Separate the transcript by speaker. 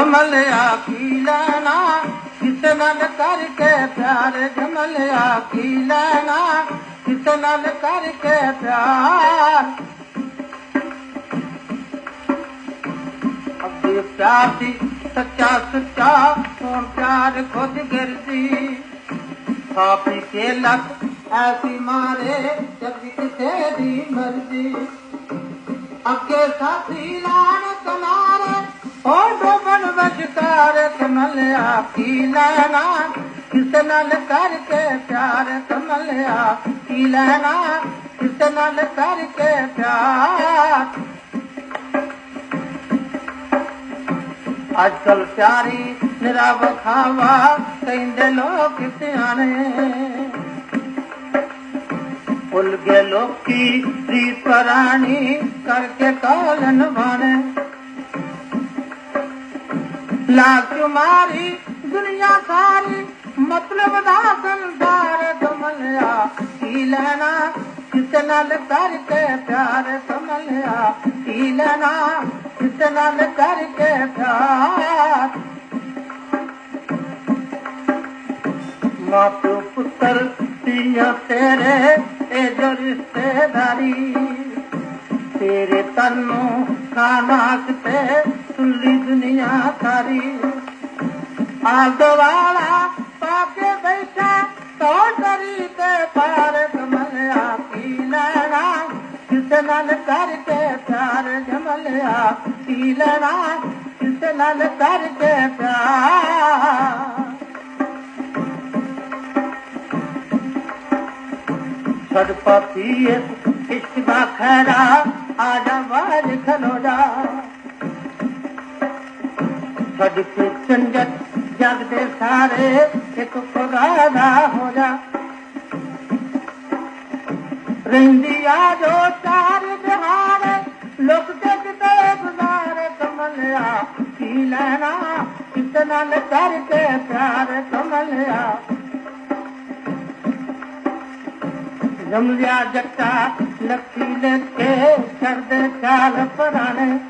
Speaker 1: जमल आखी लेना किस नल करके प्यार जमल आखी लेना किस नल करके प्यार। प्यार दी सच्चा सच्चा कौन प्यार खुद गिरती। पापी के लख ऐसी मारे, जब किसे दी मर्ज़ी अगे साथी लान कला बन शोभन बजतारत मल आपकी लहना। किस नल करके प्यार कमल आपकी लहना। किस नल करके प्यार। आजकल प्यारी मेरा बखावा कहीं दे लोग सियाने। गए लोग की रीत करानी करके कॉलन भाने लाख मारी दुनिया सारी मतलब दा कमलिया की लेना, कितना करके प्यार कमलिया की लेना, कितना करके प्यार। मातु पुत्र दिया तेरे, ए जो रिश्तेदारी तेरे तनु खाना ते दुनिया सारी તારી આદવાળા પાકે બેઠા તો ડરી તે પાર મને આપી લેણા किस कर के प्यार जमलिया पी लेना किस नाल करके प्यार? सद पापी इश्क दा खैरा। रहंदी आ जो कमलया। कमलियामिया जा लकी सरदे चार पाणे